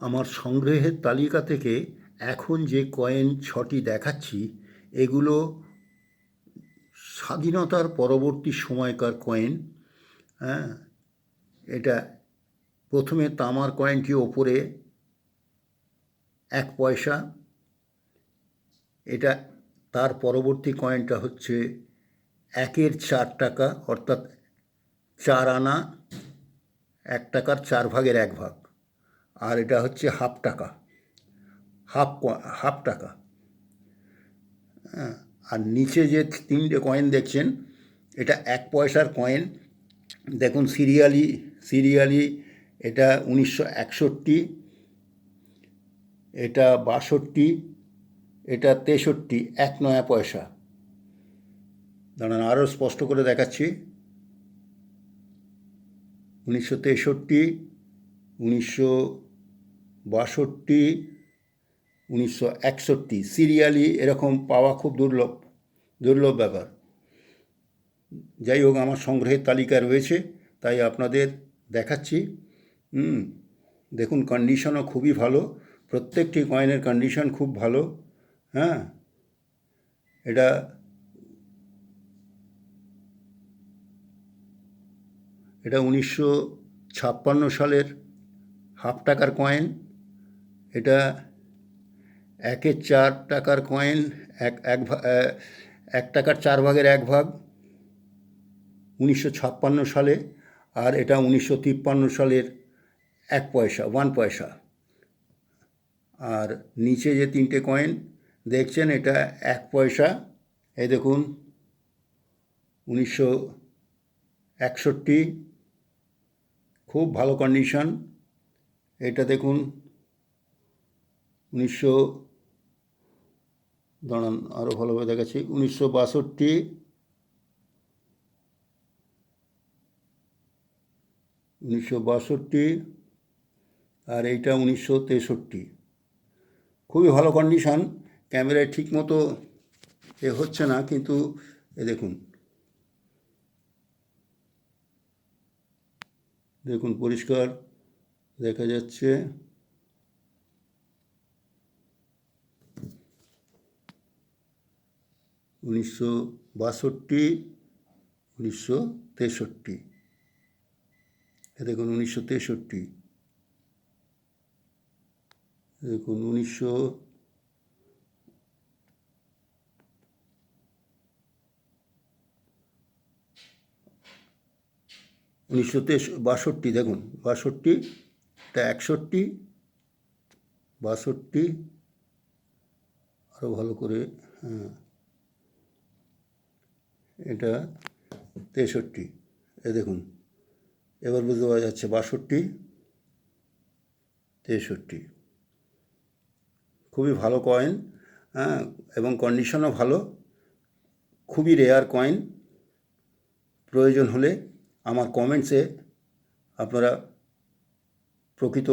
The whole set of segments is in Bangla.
আমার সংগ্রহের তালিকা থেকে এখন যে কয়েন ছটি দেখাচ্ছি, এগুলো স্বাধীনতার পরবর্তী সময়কার কয়েন। হ্যাঁ এটা প্রথমে তামার কয়েনটি ওপরে এক পয়সা। এটা তার পরবর্তী কয়েনটা হচ্ছে একের চার টাকা, অর্থাৎ চার আনা, এক টাকার চার ভাগের এক ভাগ। আর এটা হচ্ছে হাফ টাকা। হাফ হাফ টাকা। হ্যাঁ আর নিচে যে তিনটে কয়েন দেখছেন, এটা এক পয়সার কয়েন দেখুন সিরিয়ালি সিরিয়ালি এটা উনিশশো একষট্টি, এটা বাষট্টি, এটা তেষট্টি, এক নয়া পয়সা। দাঁড়ান আরও স্পষ্ট করে দেখাচ্ছি। উনিশশো তেষট্টি, উনিশশো বাষট্টি, উনিশশো একষট্টি। সিরিয়ালি এরকম পাওয়া খুব দুর্লভ দুর্লভ ব্যাপার। যাই হোক, আমার সংগ্রহের তালিকায় রয়েছে, তাই আপনাদের দেখাচ্ছি। হুম, দেখুন কন্ডিশনও খুবই ভালো। প্রত্যেকটি কয়েনের কন্ডিশন খুব ভালো। হ্যাঁ এটা এটা উনিশশো ছাপ্পান্ন সালের হাফ টাকার কয়েন এটা একের চার টাকার কয়েন এক এক এক টাকার চার ভাগের এক ভাগ উনিশশো ছাপ্পান্ন সালে আর এটা উনিশশো তিপ্পান্ন সালের এক পয়সা ওয়ান পয়সা। আর নিচে যে তিনটে কয়েন দেখছেন এটা এক পয়সা। এই দেখুন, উনিশশো একষট্টি, খুব ভালো কন্ডিশন এটা দেখুন উনিশশো, দাঁড়ান আরও ভালোভাবে দেখাচ্ছি, উনিশশো বাষট্টি উনিশশো বাষট্টি আর এইটা উনিশশো তেষট্টি। খুবই ভালো কন্ডিশন ক্যামেরায় ঠিক মতো এ হচ্ছে না, কিন্তু এ দেখুন। দেখুন, পরিষ্কার দেখা যাচ্ছে। উনিশশো বাষট্টি, উনিশশো তেষট্টি। দেখুন, উনিশশো তেষট্টি। দেখুন, উনিশশো উনিশশো বাষট্টি দেখুন, বাষট্টি এটা একষট্টি, বাষট্টি আরও ভালো করে হ্যাঁ এটা তেষট্টি। এ দেখুন, এবার বুঝতে পারা যাচ্ছে বাষট্টি, তেষট্টি। খুবই ভালো কয়েন হ্যাঁ এবং কন্ডিশনও ভালো। খুবই রেয়ার কয়েন প্রয়োজন হলে আমার কমেন্টসে আপনারা প্রকৃত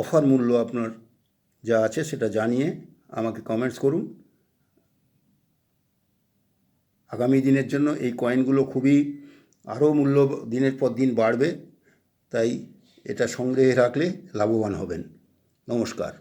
অফার মূল্য আপনার যা আছে সেটা জানিয়ে আমাকে কমেন্টস করুন। আগামী দিনের জন্য এই কয়েনগুলো খুবই আরও মূল্য দিনের পর দিন বাড়বে, তাই এটা সংগ্রহে রাখলে লাভবান হবেন। নমস্কার।